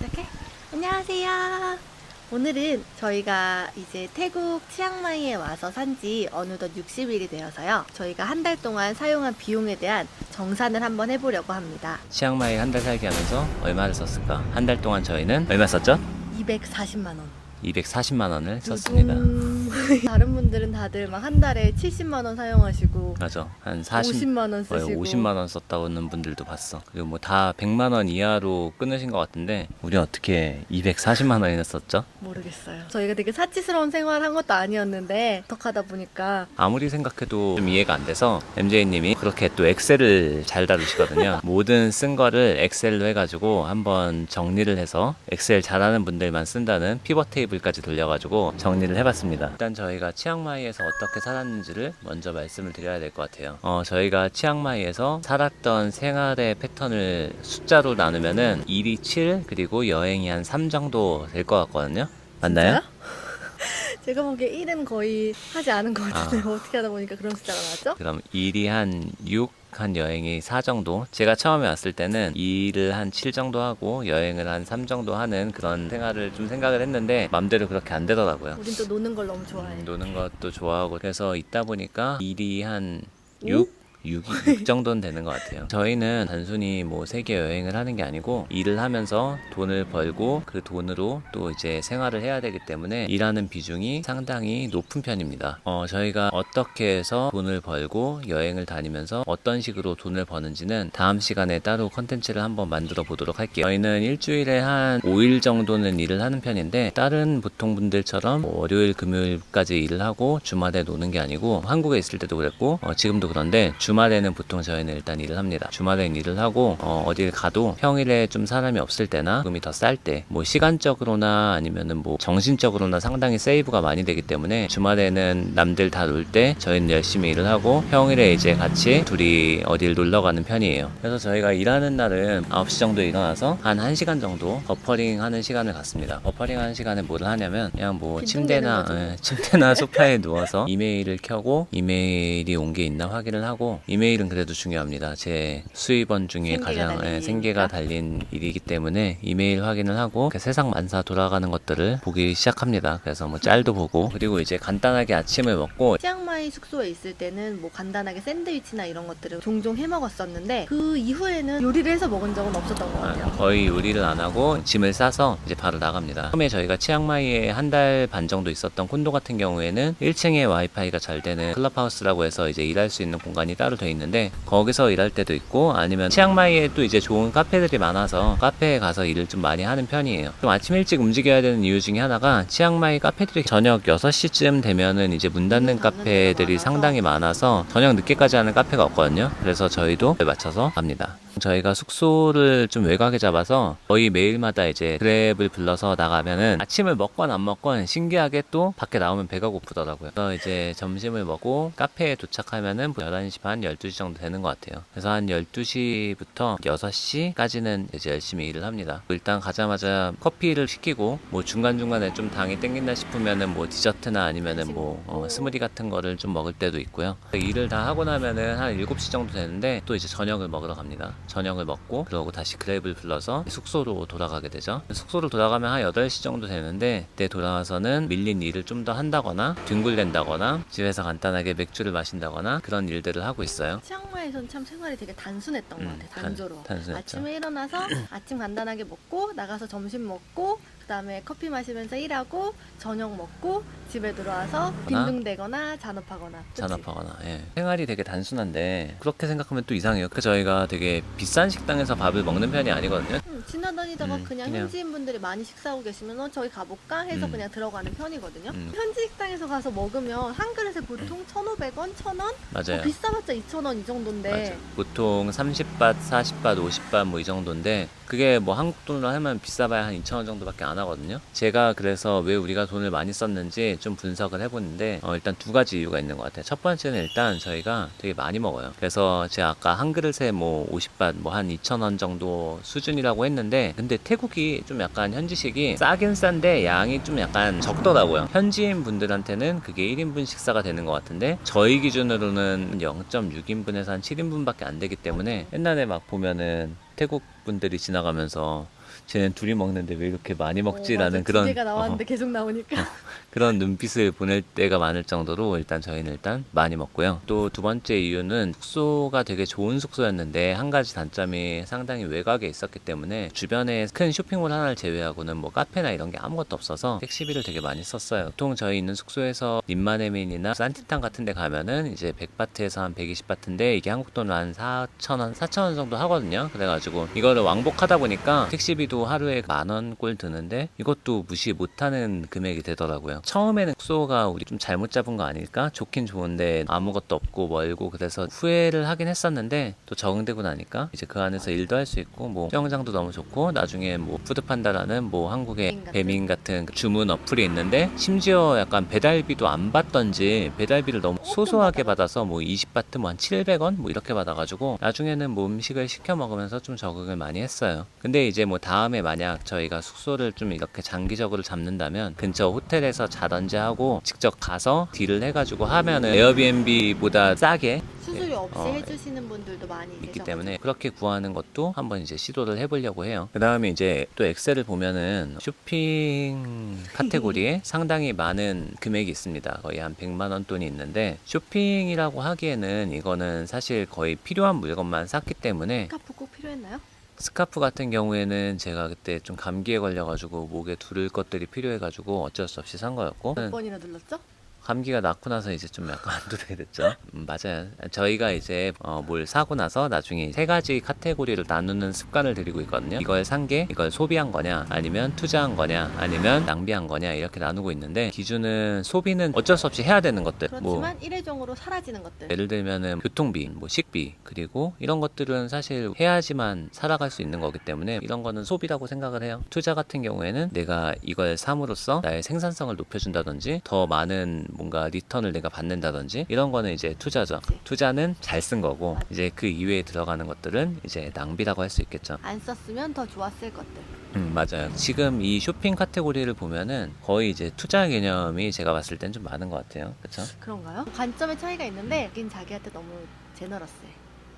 시작해? 안녕하세요. 오늘은 저희가 이제 태국 치앙마이에 와서 산지 어느덧 60일이 되어서요. 저희가 한 달 동안 사용한 비용에 대한 정산을 한번 해보려고 합니다. 치앙마이 한 달 살기 하면서 얼마를 썼을까? 한 달 동안 저희는 얼마 썼죠? 240만 원. 240만 원을 썼습니다. 요즘 다른 분들은 다들 막 한 달에 70만 원 사용하시고 맞아. 한 40, 50만 원 거의 쓰시고 50만 원 썼다는 분들도 봤어. 그리고 뭐 다 100만 원 이하로 끊으신 것 같은데 우리 어떻게 240만 원이나 썼죠? 모르겠어요. 저희가 되게 사치스러운 생활을 한 것도 아니었는데 덕하다 보니까 아무리 생각해도 좀 이해가 안 돼서 MJ님이 그렇게 또 엑셀을 잘 다루시거든요. 모든 쓴 거를 엑셀로 해가지고 한번 정리를 해서 엑셀 잘하는 분들만 쓴다는 피벗 테이블까지 돌려가지고 정리를 해봤습니다. 일단 저희가 치앙마이에서 어떻게 살았는지를 먼저 말씀을 드려야 될 것 같아요. 어, 저희가 치앙마이에서 살았던 생활의 패턴을 숫자로 나누면은 일이 7 그리고 여행이 한 3 정도 될 것 같거든요. 맞나요? 제가 보기에 1은 거의 하지 않은 것 같은데 어떻게 하다 보니까 그런 숫자가 나왔죠? 그럼 일이 한 6, 한 여행이 4 정도? 제가 처음에 왔을 때는 일을 한 7 정도 하고 여행을 한 3 정도 하는 그런 생활을 좀 생각을 했는데 맘대로 그렇게 안 되더라고요. 우린 또 노는 걸 너무 좋아해. 음, 노는 것도 좋아하고 그래서 있다 보니까 일이 한 6? 6, 6 정도는 되는 것 같아요. 저희는 단순히 뭐 세계 여행을 하는 게 아니고 일을 하면서 돈을 벌고 그 돈으로 또 이제 생활을 해야 되기 때문에 일하는 비중이 상당히 높은 편입니다. 어, 저희가 어떻게 해서 돈을 벌고 여행을 다니면서 어떤 식으로 돈을 버는지는 다음 시간에 따로 컨텐츠를 한번 만들어 보도록 할게요. 저희는 일주일에 한 5일 정도는 일을 하는 편인데 다른 보통 분들처럼 뭐 월요일, 금요일까지 일을 하고 주말에 노는 게 아니고 한국에 있을 때도 그랬고 어, 지금도 그런데 주 말에는 보통 저희는 일단 일을 합니다. 주말에는 일을 하고 어, 어딜 가도 평일에 좀 사람이 없을 때나 금이 더 쌀 때 뭐 시간적으로나 아니면은 뭐 정신적으로나 상당히 세이브가 많이 되기 때문에 주말에는 남들 다 놀 때 저희는 열심히 일을 하고 평일에 이제 같이 둘이 어딜 놀러 가는 편이에요. 그래서 저희가 일하는 날은 9시 정도에 일어나서 한 1시간 정도 버퍼링 하는 시간을 갖습니다. 버퍼링 하는 시간에 뭐를 하냐면 그냥 뭐 침대나 거죠. 예, 침대나 소파에 누워서 이메일을 켜고 이메일이 온 게 있나 확인을 하고 이메일은 그래도 중요합니다. 제 수입원 중에 생계가 가장 달린 예, 생계가 일이니까. 달린 일이기 때문에 이메일 확인을 하고 이렇게 세상 만사 돌아가는 것들을 보기 시작합니다. 그래서 뭐 짤도 보고 그리고 이제 간단하게 아침을 먹고 치앙마이 숙소에 있을 때는 뭐 간단하게 샌드위치나 이런 것들을 종종 해 먹었었는데 그 이후에는 요리를 해서 먹은 적은 없었던 것 같아요. 아, 거의 요리를 안 하고 짐을 싸서 이제 바로 나갑니다. 처음에 저희가 치앙마이에 한 달 반 정도 있었던 콘도 같은 경우에는 1층에 와이파이가 잘 되는 클럽하우스라고 해서 이제 일할 수 있는 공간이 따로 돼 있는데 거기서 일할 때도 있고 아니면 치앙마이에 또 이제 좋은 카페들이 많아서 카페에 가서 일을 좀 많이 하는 편이에요. 좀 아침 일찍 움직여야 되는 이유 중에 하나가 치앙마이 카페들이 저녁 6시쯤 되면은 이제 문 닫는 카페들이. 상당히 많아서 저녁 늦게까지 하는 카페가 없거든요. 그래서 저희도 맞춰서 갑니다. 저희가 숙소를 좀 외곽에 잡아서 거의 매일마다 이제 그랩을 불러서 나가면은 아침을 먹건 안 먹건 신기하게 또 밖에 나오면 배가 고프더라고요. 그래서 이제 점심을 먹고 카페에 도착하면은 11시 반, 12시 정도 되는 것 같아요. 그래서 한 12시부터 6시까지는 이제 열심히 일을 합니다. 일단 가자마자 커피를 시키고 뭐 중간중간에 좀 당이 땡긴다 싶으면은 뭐 디저트나 아니면은 뭐 어, 스무디 같은 거를 좀 먹을 때도 있고요. 일을 다 하고 나면은 한 7시 정도 되는데 또 이제 저녁을 먹으러 갑니다. 저녁을 먹고 그러고 다시 그랩을 불러서 숙소로 돌아가게 되죠. 숙소로 돌아가면 한 8시 정도 되는데 그때 돌아와서는 밀린 일을 좀 더 한다거나 뒹굴댄다거나 집에서 간단하게 맥주를 마신다거나 그런 일들을 하고 있어요. 치앙마이에선 참 생활이 되게 단순했던 것 음, 같아요. 단- 단조로워. 단순했죠. 아침에 일어나서 아침 간단하게 먹고 나가서 점심 먹고 그다음에 커피 마시면서 일하고 저녁 먹고 집에 들어와서 거나 빈둥대거나 잔업하거나. 그치? 잔업하거나 예. 생활이 되게 단순한데 그렇게 생각하면 또 이상해요. 그 저희가 되게 비싼 식당에서 밥을 먹는 편이 아니거든요. 음, 지나다니다가 음, 그냥, 그냥. 현지인 분들이 많이 식사하고 계시면 어, 저기 가볼까 해서 음. 그냥 들어가는 편이거든요. 음. 현지 식당에서 가서 먹으면 한 그릇에 보통 1,500원, 1,000원, 맞아요. 뭐 비싸봤자 2,000원 이 정도인데 맞아. 보통 30밭, 40밭, 50밭 뭐 이 정도인데 그게 뭐 한국 돈으로 하면 비싸봐야 한 2천 원 정도밖에 안 하거든요. 제가 그래서 왜 우리가 돈을 많이 썼는지 좀 분석을 해보는데 어, 일단 두 가지 이유가 있는 것 같아요. 첫 번째는 일단 저희가 되게 많이 먹어요. 그래서 제가 아까 한 그릇에 뭐 50밭 뭐 한 2천 원 정도 수준이라고 했는데 근데 태국이 좀 약간 현지식이 싸긴 싼데 양이 좀 약간 적더라고요. 현지인 분들한테는 그게 1인분 식사가 되는 것 같은데 저희 기준으로는 0.6인분에서 한 7인분밖에 안 되기 때문에 옛날에 막 보면은 태국 분들이 지나가면서 쟤는 둘이 먹는데 왜 이렇게 많이 어, 먹지라는. 그런 기대가 나왔는데 어, 계속 나오니까 그런 눈빛을 보낼 때가 많을 정도로 일단 저희는 일단 많이 먹고요. 또 두 번째 이유는 숙소가 되게 좋은 숙소였는데 한 가지 단점이 상당히 외곽에 있었기 때문에 주변에 큰 쇼핑몰 하나를 제외하고는 뭐 카페나 이런 게 아무것도 없어서 택시비를 되게 많이 썼어요. 보통 저희 있는 숙소에서 님마네민이나 산티탄 같은 데 가면은 이제 100바트에서 한 120바트인데 이게 한국 돈으로 한 4,000원, 4,000원 정도 하거든요. 그래가지고 이거를 왕복하다 보니까 택시비 도 하루에 만 원꼴 드는데 이것도 무시 못하는 금액이 되더라고요. 처음에는 숙소가 우리 좀 잘못 잡은 거 아닐까? 좋긴 좋은데 아무것도 없고 멀고 그래서 후회를 하긴 했었는데 또 적응되고 나니까 이제 그 안에서 일도 할 수 있고 뭐 수영장도 너무 좋고 나중에 뭐 푸드판다라는 뭐 한국의 배민 같은? 배민 같은 그 주문 어플이 있는데 심지어 약간 배달비도 안 받던지 배달비를 너무 소소하게 받아서 뭐 20바트 뭐 한 700원 뭐 이렇게 받아가지고 나중에는 뭐 음식을 시켜 먹으면서 좀 적응을 많이 했어요. 근데 이제 뭐 다음에 만약 저희가 숙소를 좀 이렇게 장기적으로 잡는다면 근처 호텔에서 자던지 하고 직접 가서 딜을 해가지고 하면은 에어비앤비보다 싸게 수수료 없이 어, 해주시는 분들도 많이 있기 계셔가지고. 때문에 그렇게 구하는 것도 한번 이제 시도를 해보려고 해요. 그 다음에 이제 또 엑셀을 보면은 쇼핑 카테고리에 상당히 많은 금액이 있습니다. 거의 한 100만 원 돈이 있는데 쇼핑이라고 하기에는 이거는 사실 거의 필요한 물건만 샀기 때문에 스카프 꼭 필요했나요? 스카프 같은 경우에는 제가 그때 좀 감기에 걸려가지고 목에 두를 것들이 필요해가지고 어쩔 수 없이 산 거였고 몇 번이나 눌렀죠? 감기가 낫고 나서 이제 좀 약간 안 두르게 됐죠. 음, 맞아요. 저희가 이제 어, 뭘 사고 나서 나중에 세 가지 카테고리를 나누는 습관을 들이고 있거든요. 이걸 산 게 이걸 소비한 거냐, 아니면 투자한 거냐, 아니면 낭비한 거냐 이렇게 나누고 있는데 기준은 소비는 어쩔 수 없이 해야 되는 것들. 뭐 그렇지만 일회적으로 사라지는 것들. 예를 들면은 교통비, 뭐 식비, 그리고 이런 것들은 사실 해야지만 살아갈 수 있는 거기 때문에 이런 거는 소비라고 생각을 해요. 투자 같은 경우에는 내가 이걸 삼으로써 나의 생산성을 높여준다든지 더 많은 뭔가 리턴을 내가 받는다든지 이런 거는 이제 투자죠. 그치. 투자는 잘 쓴 거고. 이제 그 이외에 들어가는 것들은 이제 낭비라고 할 수 있겠죠. 안 썼으면 더 좋았을 것들. 음, 맞아요. 지금 이 쇼핑 카테고리를 보면은 거의 이제 투자 개념이 제가 봤을 땐 좀 많은 것 같아요. 그렇죠? 그런가요? 관점의 차이가 있는데 여긴 자기한테 너무 제너러스해.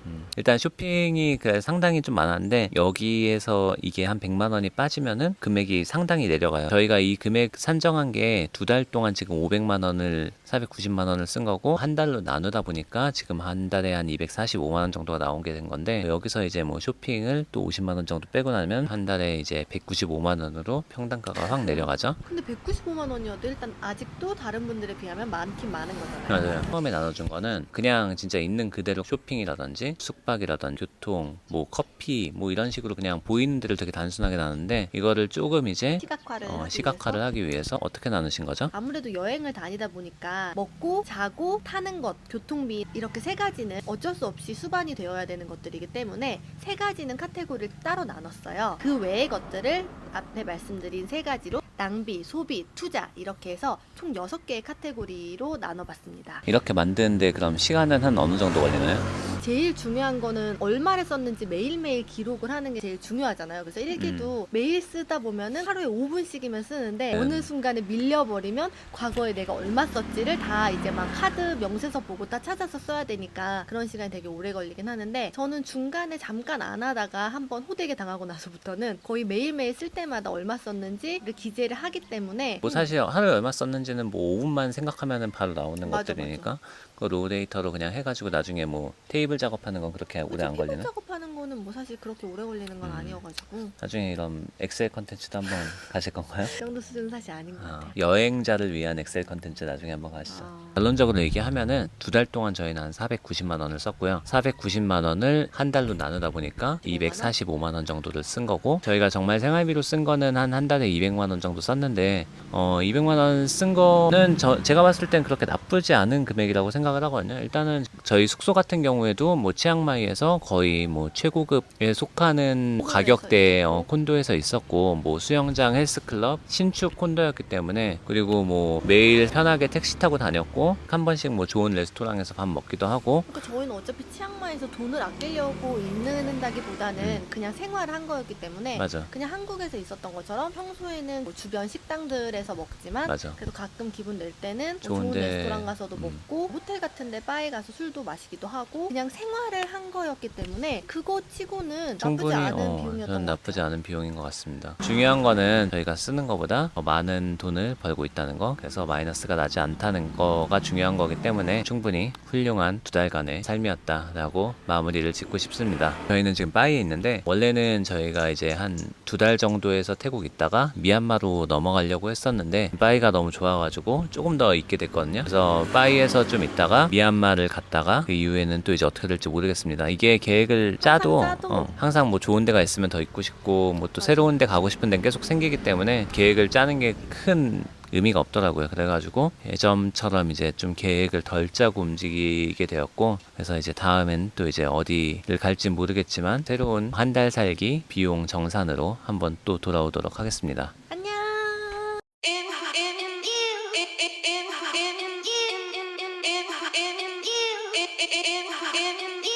음, 일단 쇼핑이 그 상당히 좀 많았는데 여기에서 이게 한 100만 원이 빠지면은 금액이 상당히 내려가요. 저희가 이 금액 산정한 게 두 달 동안 지금 500만 원을 490만 원을 쓴 거고 한 달로 나누다 보니까 지금 한 달에 한 245만 원 정도가 나온 게 된 건데 여기서 이제 뭐 쇼핑을 또 50만 원 정도 빼고 나면 한 달에 이제 195만 원으로 평단가가 확 내려가죠. 근데 195만 원이어도 일단 아직도 다른 분들에 비하면 많긴 많은 거잖아요. 맞아요. 처음에 나눠준 거는 그냥 진짜 있는 그대로 쇼핑이라든지 숙박이라든지 교통, 뭐 커피, 뭐 이런 식으로 그냥 보이는 데를 되게 단순하게 나누는데 이거를 조금 이제 시각화를 어, 하기 시각화를 위해서 하기 위해서 어떻게 나누신 거죠? 아무래도 여행을 다니다 보니까 먹고 자고 타는 것, 교통비 이렇게 세 가지는 어쩔 수 없이 수반이 되어야 되는 것들이기 때문에 세 가지는 카테고리를 따로 나눴어요. 그 외의 것들을 앞에 말씀드린 세 가지로 낭비, 소비, 투자 이렇게 해서 총 여섯 개의 카테고리로 나눠봤습니다. 이렇게 만드는데 그럼 시간은 한 어느 정도 걸리나요? 제일 중요한 거는 얼마를 썼는지 매일매일 기록을 하는 게 제일 중요하잖아요. 그래서 일기도 매일 쓰다 보면은 하루에 5분씩이면 쓰는데 음. 어느 순간에 밀려버리면 과거에 내가 얼마 썼지를 다 이제 막 카드 명세서 보고 다 찾아서 써야 되니까 그런 시간이 되게 오래 걸리긴 하는데 저는 중간에 잠깐 안 하다가 한번 호되게 당하고 나서부터는 거의 매일매일 쓸 때마다 얼마 썼는지를 기재를 하기 때문에 뭐 사실 하루에 얼마 썼는지는 뭐 5분만 생각하면은 바로 나오는 맞아, 것들이니까 그 로데이터로 그냥 해가지고 나중에 뭐 테이블 작업하는 건 그렇게 오래 안 걸리나? 작업하는 거는 뭐 사실 그렇게 오래 걸리는 건 음. 아니어가지고 나중에 이런 엑셀 컨텐츠도 한번 가실 건가요? 그 정도 수준은 사실 아닌 것 아, 같아요. 여행자를 위한 엑셀 컨텐츠 나중에 한번 가시죠. 아. 결론적으로 얘기하면은 두 달 동안 저희는 한 490만 원을 썼고요. 490만 원을 한 달로 나누다 보니까 245만 원 정도를 쓴 거고 저희가 정말 생활비로 쓴 거는 한 한 달에 200만 원 정도 썼는데 어 200만 원 쓴 거는 저 제가 봤을 땐 그렇게 나쁘지 않은 금액이라고 생각을 하거든요. 일단은 저희 숙소 같은 경우에도 뭐 치앙마이에서 거의 뭐 최고급에 속하는 가격대의 어. 콘도에서 있었고 뭐 수영장 헬스클럽 신축 콘도였기 때문에 그리고 뭐 매일 편하게 택시 타고 다녔고 한 번씩 뭐 좋은 레스토랑에서 밥 먹기도 하고 그러니까 저희는 어차피 치앙마이에서 돈을 아끼려고 있는다기보다는 그냥 생활을 한 거였기 때문에 음. 맞아 그냥 한국에서 있었던 것처럼 평소에는 뭐 주변 식당들에서 먹지만 맞아 그래도 가끔 기분 낼 때는 뭐 좋은데, 좋은 레스토랑 가서도 음. 먹고 호텔 같은데 바에 가서 술도 마시기도 하고 그냥 생활을 한 거였기 때문에 그거 치고는 나쁘지 충분히 않은 어, 비용이었던 저는 것 나쁘지 같아요. 않은 비용인 것 같습니다. 중요한 거는 저희가 쓰는 것보다 더 많은 돈을 벌고 있다는 거, 그래서 마이너스가 나지 않다는 거가 중요한 거기 때문에 충분히 훌륭한 두 달간의 삶이었다라고 마무리를 짓고 싶습니다. 저희는 지금 바이에 있는데 원래는 저희가 이제 한 두 달 정도에서 태국 있다가 미얀마로 넘어가려고 했었는데 바이가 너무 좋아가지고 조금 더 있게 됐거든요. 그래서 바이에서 좀 있다가 미얀마를 갔다가 그 이후에는 또 이제 어떻게 될지 모르겠습니다. 이게 계획을 짜도, 짜도. 어, 항상 뭐 좋은 데가 있으면 더 있고 싶고 뭐 또 새로운 데 가고 싶은 데는 계속 생기기 때문에 계획을 짜는 게큰 의미가 없더라고요. 그래가지고 예전처럼 이제 좀 계획을 덜 짜고 움직이게 되었고 그래서 이제 다음엔 또 이제 어디를 갈지 모르겠지만 새로운 한 달 살기 비용 정산으로 한번 또 돌아오도록 하겠습니다. 안녕. in in in in in in in in in in